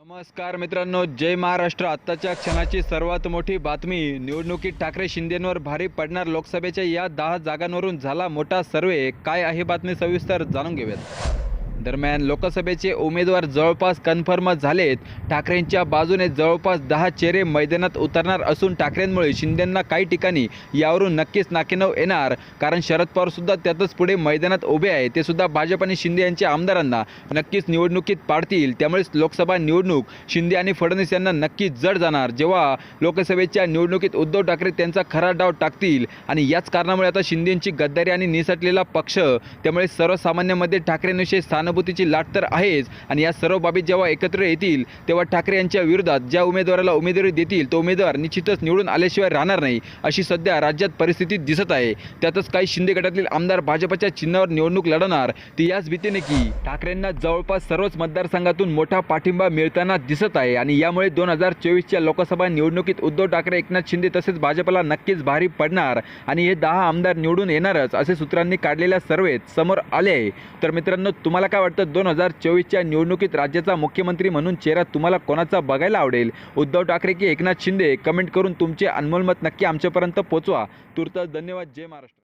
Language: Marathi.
नमस्कार मित्रांनो जय महाराष्ट्र. आत्ताच्या क्षणाची सर्वात मोठी बातमी निवडणुकीत ठाकरे शिंदेंवर भारी पडणार लोकसभेच्या या दहा जागांवरून झाला मोठा सर्वे. काय आहे बातमी सविस्तर जाणून घेऊयात. दरम्यान लोकसभेचे उमेदवार जवळपास कन्फर्म झालेत. ठाकरेंच्या बाजूने जवळपास दहा चेहरे मैदानात उतरणार असून ठाकरेंमुळे शिंदेंना काही ठिकाणी यावरून नक्कीच नाकेनव येणार. कारण शरद पवार सुद्धा त्यातच पुढे मैदानात उभे आहे. ते सुद्धा भाजप आणि शिंदे यांच्या आमदारांना नक्कीच निवडणुकीत पाडतील. त्यामुळेच लोकसभा निवडणूक शिंदे आणि फडणवीस यांना नक्कीच जड जाणार. जेव्हा लोकसभेच्या निवडणुकीत उद्धव ठाकरे त्यांचा खरा डाव टाकतील आणि याच कारणामुळे आता शिंदेंची गद्दारी आणि निसटलेला पक्ष त्यामुळे सर्वसामान्यांमध्ये ठाकरेंविषयी सहानुभूतीची लाट तर आहेच. आणि या सर्व बाबी जेव्हा एकत्र येतील तेव्हा ठाकरे यांच्या विरोधात ज्या उमेदवाराला उमेदवारी देतील तो उमेदवार निश्चितच निवडून आल्याशिवाय राहणार नाही अशी सध्या राज्यात परिस्थिती दिसत आहे. त्यातच काही शिंदे गटातील आमदार भाजपच्या चिन्हावर निवडणूक लढवणार ती याच भीतीने की ठाकरेंना जवळपास सर्वच मतदारसंघातून मोठा पाठिंबा मिळताना दिसत आहे. आणि यामुळे दोन हजार चोवीसच्या लोकसभा निवडणुकीत उद्धव ठाकरे एकनाथ शिंदे तसेच भाजपला नक्कीच भारी पडणार. आणि हे दहा आमदार निवडून येणारच असे सूत्रांनी काढलेल्या सर्वेत समोर आले आहे. तर मित्रांनो तुम्हाला काय काय वाटतं दोन हजार चोवीसच्या निवडणुकीत राज्याचा मुख्यमंत्री म्हणून चेहरा तुम्हाला कोणाचा बघायला आवडेल? उद्धव ठाकरे की एकनाथ शिंदे? कमेंट करून तुमचे अनमोल मत नक्की आमच्यापर्यंत पोचवा. तुर्त धन्यवाद. जय महाराष्ट्र.